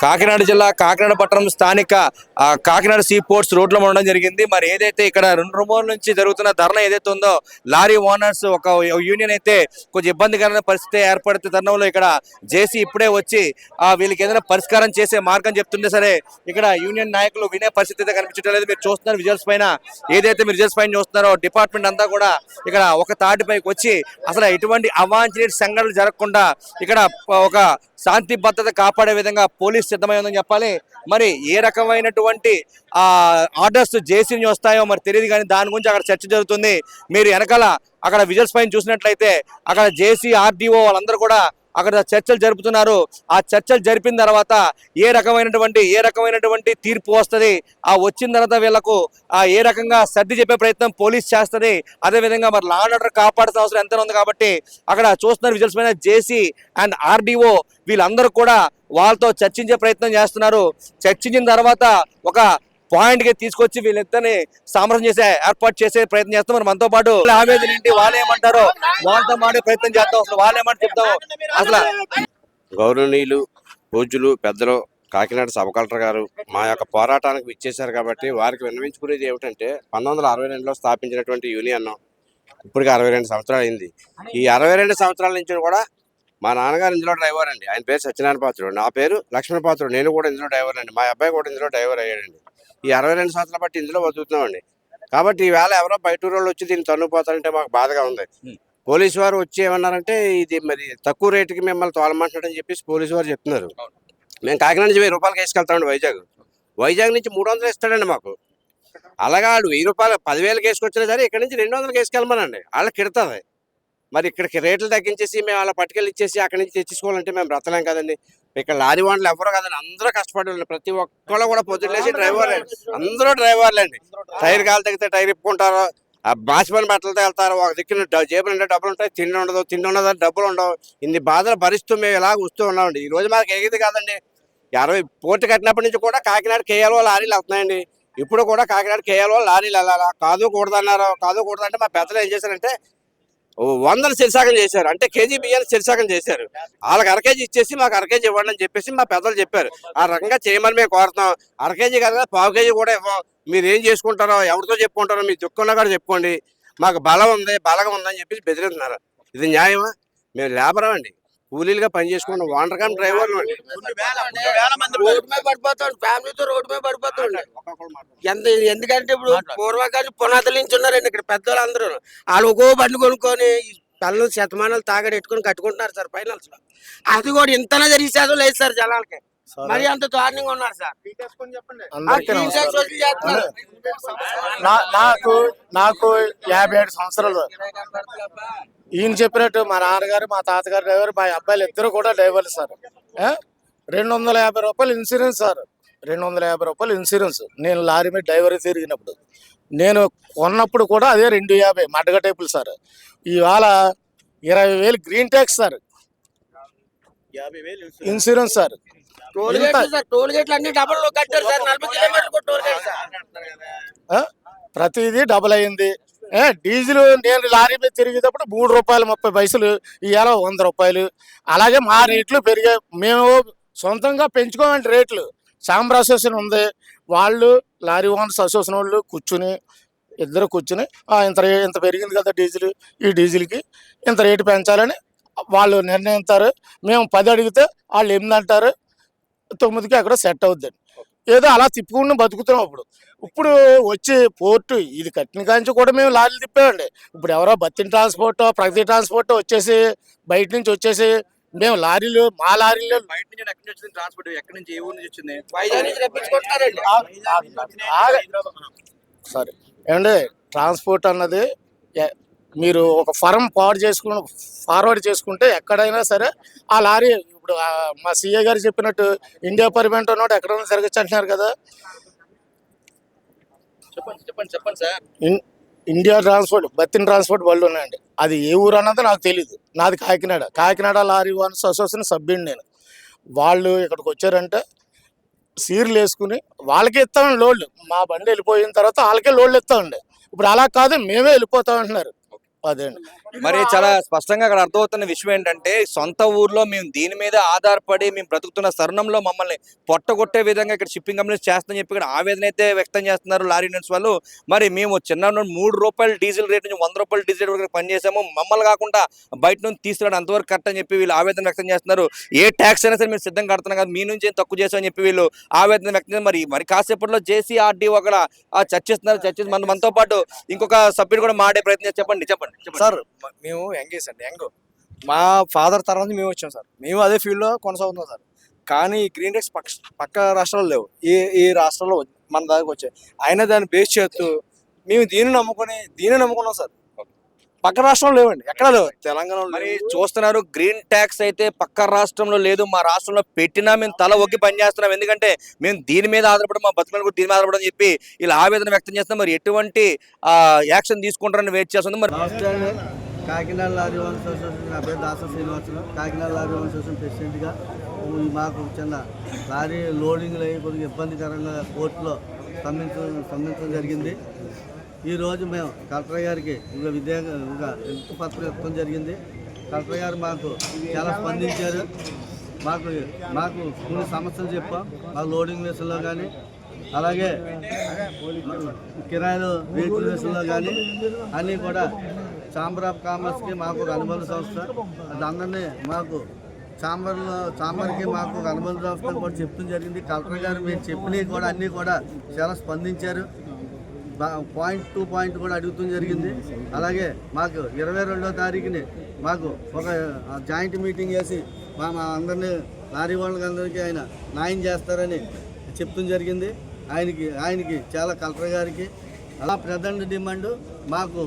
కాకినాడ జిల్లా కాకినాడ పట్టణం స్థానిక కాకినాడ సీ పోర్ట్స్ రోడ్లో ఉండడం జరిగింది. మరి ఏదైతే ఇక్కడ రెండు రోజుల నుంచి జరుగుతున్న ధర్నా ఏదైతే ఉందో లారీ ఓనర్స్ ఒక యూనియన్ అయితే కొంచెం ఇబ్బందికరమైన పరిస్థితి ఏర్పడితే తరుణంలో ఇక్కడ జేసీ ఇప్పుడే వచ్చి ఆ, వీళ్ళకి ఏదైనా పరిష్కారం చేసే మార్గం చెప్తుంటే సరే ఇక్కడ యూనియన్ నాయకులు వినే పరిస్థితి అయితే కనిపించడం లేదు. మీరు చూస్తున్నారు విజువల్స్ పైన. ఏదైతే మీరు విజువల్స్ పైన చూస్తున్నారో డిపార్ట్మెంట్ అంతా కూడా ఇక్కడ ఒక తాటిపైకి వచ్చి అసలు ఎటువంటి అవాంఛనీయ సంఘటనలు జరగకుండా ఇక్కడ ఒక శాంతి భద్రత కాపాడే విధంగా పోలీస్ సిద్ధమై ఉందని చెప్పాలి. మరి ఏ రకమైనటువంటి ఆర్డర్స్ జేసీ నుంచి వస్తాయో మరి తెలియదు కానీ దాని గురించి అక్కడ చర్చ జరుగుతుంది. మీరు వెనకాల అక్కడ విజువల్స్ పైన చూసినట్లయితే అక్కడ జేసీ ఆర్డీఓ వాళ్ళందరూ కూడా అక్కడ చర్చలు జరుపుతున్నారు. ఆ చర్చలు జరిపిన తర్వాత ఏ రకమైనటువంటి ఏ రకమైనటువంటి తీర్పు వస్తుంది? ఆ వచ్చిన తర్వాత వీళ్ళకు ఆ ఏ రకంగా సర్ది చెప్పే ప్రయత్నం పోలీస్ చేస్తుంది? అదే విధంగా మరి లా అండ్ ఆర్డర్ కాపాడాల్సిన అవసరం ఎంత ఉంది కాబట్టి అక్కడ చూస్తున్నారు విజువల్స్ పైన జేసీ అండ్ ఆర్డీఓ వీళ్ళందరూ కూడా వాళ్ళతో చర్చించే ప్రయత్నం చేస్తున్నారు. చర్చించిన తర్వాత ఒక పాయింట్కి తీసుకొచ్చి వీళ్ళిద్దరిని సామరస్యం చేసే ఏర్పాటు చేసే ప్రయత్నం చేస్తాం. మరి మనతో పాటు ఆవేదన ఏంటి వాళ్ళు ఏమంటారో వాళ్ళతో మాడే ప్రయత్నం చేద్దాం. అసలు వాళ్ళు ఏమంటారు చెప్తాం. అసలు గౌరవనీయులు పూజ్యులు పెద్దలు కాకినాడ సబ్ కలెక్టర్ గారు మా యొక్క పోరాటానికి విచ్చేశారు కాబట్టి వారికి విన్నవించుకునేది ఏమిటంటే పంతొమ్మిది వందల అరవై రెండులో స్థాపించినటువంటి యూనియన్ ఇప్పటికి అరవై రెండు సంవత్సరాలు అయింది. ఈ అరవై రెండు సంవత్సరాల నుంచి కూడా మా నాన్నగారు ఇందులో డ్రైవర్ అండి. ఆయన పేరు సత్యనారాయణ పాత్రుడు. నా పేరు లక్ష్మణ పాత్రుడు. నేను కూడా ఇందులో డ్రైవర్ అండి. మా అబ్బాయి కూడా ఇందులో డ్రైవర్ అయ్యాడండి. ఈ అరవై రెండు సంవత్సరాల బట్టి ఇందులో బతుకుతున్నామండి. కాబట్టి ఈవేళ ఎవరో బయట ఊరోళ్ళు వచ్చి దీన్ని తన్నుపోతారంటే మాకు బాధగా ఉంది. పోలీసు వారు వచ్చి ఏమన్నారంటే ఇది మరి తక్కువ రేటుకి మిమ్మల్ని తోలమంటున్నాడని చెప్పేసి పోలీసు వారు చెప్తున్నారు. మేము కాకినాడ నుంచి వెయ్యి రూపాయలకి వేసుకెళ్తామండి వైజాగ్. వైజాగ్ నుంచి మూడు వందలు ఇస్తాడండి మాకు. అలాగా ఆడు వెయ్యి రూపాయలు పదివేలకి వేసుకొచ్చినా సరే ఇక్కడ నుంచి రెండు వందలకి వేసుకెళ్ళమనండి వాళ్ళకి కిడతాది. మరి ఇక్కడికి రేట్లు తగ్గించేసి మేము అలా పట్టుకెళ్ళి ఇచ్చేసి అక్కడి నుంచి తెచ్చుకోవాలంటే మేము బ్రతలేం కదండి. ఇక్కడ లారీ వాళ్ళు ఎవరు కదండి అందరూ కష్టపడి ప్రతి ఒక్కళ్ళు కూడా పొద్దున్నేసి డ్రైవర్లే. అందరూ డ్రైవర్లే అండి టైర్ కాలు తగ్గితే టైర్ ఇప్పుకుంటారు. ఆ బాసిపని బట్టలతో వెళ్తారు. ఒక దిక్కున డ- జేబు నిండా డబ్బులు ఉంటాయి. తిండి ఉండదు తిండి ఉండదు డబ్బులు ఉండవు. ఇన్ని బాధలు భరిస్తూ మేము ఇలా వస్తూ ఉన్నామండి. ఈ రోజు మాకు ఎగిది కాదండి. అరవై పోర్టు కట్టినప్పటి నుంచి కూడా కాకినాడ కేఎల్ఓ లారీలు వెళ్తున్నాయండి. ఇప్పుడు కూడా కాకినాడ కేఎల్ఓ లారీలు వెళ్ళాలా? కాదు కూడదన్నారు. కాదు కూడదంటే మా పెద్దలు ఏం చేశారంటే వందలు శిరసాగం చేశారు. అంటే కేజీ బియ్యాన్ని శిరసాగం చేశారు. వాళ్ళకి అరకేజీ ఇచ్చేసి మాకు అరకేజీ ఇవ్వండి అని చెప్పేసి మా పెద్దలు చెప్పారు. ఆ రకంగా చేయమని మేము కోరుతాం అరకేజీ కదా పావు కేజీ కూడా ఇవ్వం. మీరు ఏం చేసుకుంటారో ఎవరితో చెప్పుకుంటారో మీ దుఃఖంలో కూడా చెప్పుకోండి. మాకు బలం ఉంది బలగం ఉందని చెప్పేసి బెదిరిస్తున్నారు. ఇది న్యాయమా? మేము లేబరం అండి కూలీలుగా పని చేసుకున్న వాండర్ కమ్ డ్రైవర్లు అండి. రోడ్డు మీద పడిపోతాడు ఫ్యామిలీతో రోడ్డు మీద పడిపోతాడు. ఎంత ఎందుకంటే ఇప్పుడు పూర్వకాలం పునాదులు నుంచి ఉన్నారండి ఇక్కడ పెద్దవాళ్ళు అందరూ వాళ్ళు ఒక్కో బండి కొనుక్కొని పళ్ళు శతమానాలు తాగడి ఎట్టుకొని కట్టుకుంటున్నారు సార్ ఫైనల్స్లో. అది కూడా ఇంతనే జరిగి శాతం లేదు సార్ జనాలకి. మరి అంత దారుణంగా ఉన్నారు సార్. నాకు నాకు యాభై ఏడు సంవత్సరాలు. ఈయన చెప్పినట్టు మా నాన్నగారు మా తాతగారు డ్రైవర్ మా అబ్బాయిలు ఇద్దరు కూడా డ్రైవర్లు సార్? రెండు వందల యాభై రూపాయలు ఇన్సూరెన్స్ సార్. రెండు వందల యాభై రూపాయలు ఇన్సూరెన్స్. నేను లారీ మీద డ్రైవర్ తిరిగినప్పుడు. నేను కొన్నప్పుడు కూడా అదే రెండు యాభై మడ్డగ టైపులు సార్. ఇవాళ ఇరవై వేలు green tax sir. Insurance sir. Toll గేట్లు సార్ టోల్ గేట్లు అన్ని డబల్ కట్టారు సార్ నలభై కిలోమీటర్లు టోల్ గేట్ సార్? ప్రతిదీ డబుల్ అయింది. డీజిల్ నేను లారీ మీద తిరిగేటప్పుడు మూడు రూపాయలు ముప్పై పైసలు ఇవాళ వంద రూపాయలు. అలాగే మా రేట్లు పెరిగాయి. మేము సొంతంగా పెంచుకోమంటే రేట్లు. సాంబ్ర అసోసియేషన్ ఉంది. వాళ్ళు లారీ ఓనర్స్ అసోసియేషన్ వాళ్ళు కూర్చుని ఇద్దరు కూర్చుని "ఆ, ఇంత ఇంత పెరిగింది కదా డీజిల్ ఈ డీజిల్కి ఇంత రేటు పెంచాలని వాళ్ళు నిర్ణయిస్తారు. మేము పది అడిగితే వాళ్ళు ఎనిమిది అంటారు. తొమ్మిదికి అక్కడ సెట్ అవుద్దండి ఏదో అలా తిప్పుకుంటూ బతుకుతున్నాం ఇప్పుడు ఇప్పుడు వచ్చి పోర్టు ఇది కట్టిన కాంచి కూడా మేము లారీలు తిప్పామండి ఇప్పుడు ఎవరో బత్తిన ట్రాన్స్పోర్ట్ ప్రగతి ట్రాన్స్పోర్ట్ వచ్చేసి బయట నుంచి వచ్చేసి మేము లారీలు మా లారీలు బయట నుంచి ఎక్కడి నుంచి వచ్చింది ట్రాన్స్పోర్ట్? ఎక్కడి నుంచి? ఏ ఊరు నుంచి వచ్చింది? సరే. ఏమండి? ట్రాన్స్పోర్ట్ అన్నది మీరు ఒక ఫరం ఫార్వర్డ్ చేసుకుని ఫార్వర్డ్ చేసుకుంటే ఎక్కడైనా సరే ఆ లారీ ఇప్పుడు మా సీఏ గారు చెప్పినట్టు ఇండియా పర్మిట్ ఉన్నోడు ఎక్కడైనా తిరగచ్చు అంటున్నారు కదా. చెప్పండి చెప్పండి చెప్పండి sir. India transport Battina transport బళ్ళు ఉన్నాయండి. అది ఏ ఊరు అన్నది నాకు తెలియదు నాది Kakinada. Kakinada lorry owners association సభ్యుని నేను. వాళ్ళు ఇక్కడికి వచ్చారంటే సీర్లు వేసుకుని వాళ్ళకే ఇస్తామండి లోడ్లు. మా బండి వెళ్ళిపోయిన తర్వాత వాళ్ళకే లోడ్లు ఇస్తామండి. ఇప్పుడు అలా కాదు మేమే వెళ్ళిపోతాం అంటున్నారు అదే అండి. మరి చాలా స్పష్టంగా అక్కడ అర్థమవుతున్న విషయం ఏంటంటే సొంత ఊర్లో మేము దీని మీద ఆధారపడి మేము బ్రతుకుతున్న తరుణంలో మమ్మల్ని పొట్టగొట్టే విధంగా ఇక్కడ షిప్పింగ్ కంపెనీస్ చేస్తామని చెప్పి ఇక్కడ ఆవేదన అయితే వ్యక్తం చేస్తున్నారు లారీ యూనియన్స్ వాళ్ళు. మరి మేము చిన్న నుండి మూడు రూపాయలు డీజిల్ రేట్ నుంచి వంద రూపాయలు డీజిల్ రేట్ వరకు పనిచేసాము. మమ్మల్ని కాకుండా బయట నుంచి తీసుకురావడం అంతవరకు కరెక్ట్ అని చెప్పి వీళ్ళు ఆవేదన వ్యక్తం చేస్తున్నారు. ఏ ట్యాక్స్ అయినా సరే మీరు సిద్ధంగా కడుతున్నాం కదా. మీ నుంచి ఏం తక్కువ చేసామని చెప్పి వీళ్ళు ఆవేదన వ్యక్తం. మరి మరి కాసేపట్లో జేసీఆర్డీ ఆ చర్చిస్తున్నారు. చర్చిస్తున్నారు మన మనతో పాటు ఇంకొక సభ్యుడు కూడా మాడే ప్రయత్నం చెప్పండి. చెప్పండి. చెప్పండి. సార్ మేము యంగేస్ అండి యంగ్. మా ఫాదర్ తర్వాత మేము వచ్చాం సార్. మేము అదే ఫీల్డ్లో కొనసాగుతున్నాం సార్. కానీ ఈ గ్రీన్ రైట్స్ పక్క పక్క రాష్ట్రాల్లో లేవు. ఈ ఈ రాష్ట్రంలో వచ్చి- మన దాకా వచ్చాయి. అయినా దాన్ని బేస్ చేస్తూ మేము దీన్ని నమ్ముకొని దీన్ని నమ్ముకున్నాం సార్. పక్క రాష్ట్రంలో లేవండి ఎక్కడ లేవు. తెలంగాణలో మరి. చూస్తున్నారు గ్రీన్ ట్యాక్స్ అయితే పక్క రాష్ట్రంలో లేదు మా రాష్ట్రంలో పెట్టినా మేము తల ఒగ్గి పనిచేస్తున్నాం ఎందుకంటే మేము దీని మీద ఆధారపడి మా బతుకులను కూడా దీని మీద ఆధారపడని చెప్పి ఇలా ఆవేదన వ్యక్తం చేస్తున్నాం. మరి ఎటువంటి ఆ, యాక్షన్ తీసుకుంటారని వెయిట్ చేస్తుంది మరి కాకినాడ లారీ ఓన్ అసోసియేషన్ నా పేరు Dasa Srinivasarao. Kakinada lorry own association ప్రెసిడెంట్గా మాకు చిన్న లారీ లోడింగ్లు అయ్యి కొద్దిగా ఇబ్బందికరంగా కోర్టులో స్పందించడం స్పందించడం జరిగింది. ఈరోజు మేము కలెక్టర్ గారికి ఇంకా విద్యా ఒక ఎంత పత్రం ఇవ్వడం జరిగింది. కలెక్టర్ గారు మాకు చాలా స్పందించారు. మాకు మాకు కొన్ని సమస్యలు చెప్పాం. మా లోడింగ్ విషయంలో కానీ అలాగే కిరాయిలు వెహికల్ విషయంలో కానీ అన్నీ కూడా ఛాంబర్ ఆఫ్ కామర్స్కి మాకు ఒక అనుబంధ సంస్థ. అందరినీ మాకు ఛాంబర్లో ఛాంబర్కి మాకు ఒక అనుబంధ సంస్థ కూడా చెప్తూ జరిగింది. కలెక్టర్ గారు మేము చెప్పినవి కూడా అన్నీ కూడా చాలా స్పందించారు. పాయింట్ టు పాయింట్ కూడా అడుగుతూ జరిగింది. అలాగే మాకు ఇరవై రెండో తారీఖుని మాకు ఒక జాయింట్ మీటింగ్ చేసి మా మా అందరినీ లారీ వాళ్ళకి అందరికీ ఆయన న్యాయం చేస్తారని చెప్తూ జరిగింది. ఆయనకి ఆయనకి చాలా కలెక్టర్ గారికి. అలా ప్రధాన డిమాండ్ మాకు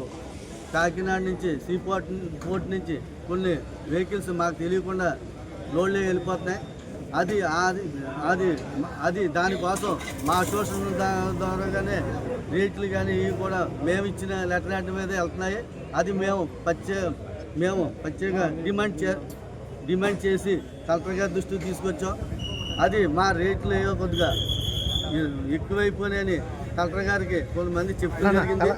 కాకినాడ నుంచి సీ పోర్ట్ పోర్ట్ నుంచి కొన్ని వెహికల్స్ మాకు తెలియకుండా లోడ్లే వెళ్ళిపోతున్నాయి. అది అది అది అది దానికోసం మా అసోసియేషన్ ద్వారా ద్వారాగానే రేట్లు కానీ ఇవి కూడా మేము ఇచ్చిన లెటర్ లాంటి మీద వెళ్తున్నాయి. అది మేము ప్రత్యే మేము ప్రత్యేకంగా డిమాండ్ చే డిమాండ్ చేసి కలెక్టర్ గారి దృష్టికి తీసుకొచ్చాం. అది మా రేట్లు ఏవో కొద్దిగా ఎక్కువైపోయినాయని కలెక్టర్ గారికి కొంతమంది చెప్తూ జరిగింది.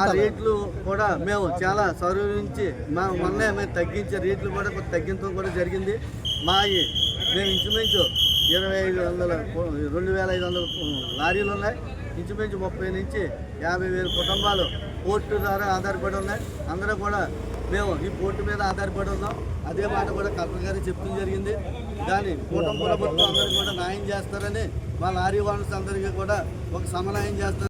ఆ రేట్లు కూడా మేము చాలా సౌరవించి మా మొన్నే మేము తగ్గించే రేట్లు కూడా తగ్గించడం కూడా జరిగింది. మా మేము ఇంచుమించు ఇరవై ఐదు వందల రెండు వేల ఐదు వందల లారీలు ఉన్నాయి. ఇంచుమించు ముప్పై నుంచి యాభై వేల కుటుంబాలు పోర్టు ద్వారా ఆధారపడి ఉన్నాయి. అందరూ కూడా మేము ఈ పోర్టు మీద ఆధారపడి ఉన్నాం. అదే మాట కూడా కలెక్టర్ గారు చెప్తూ జరిగింది. కానీ కుటుంబ ప్రభుత్వం అందరికీ కూడా న్యాయం చేస్తారని వాళ్ళ లారీ ఓనర్స్ అందరికీ కూడా ఒక సమన్వయం చేస్తారు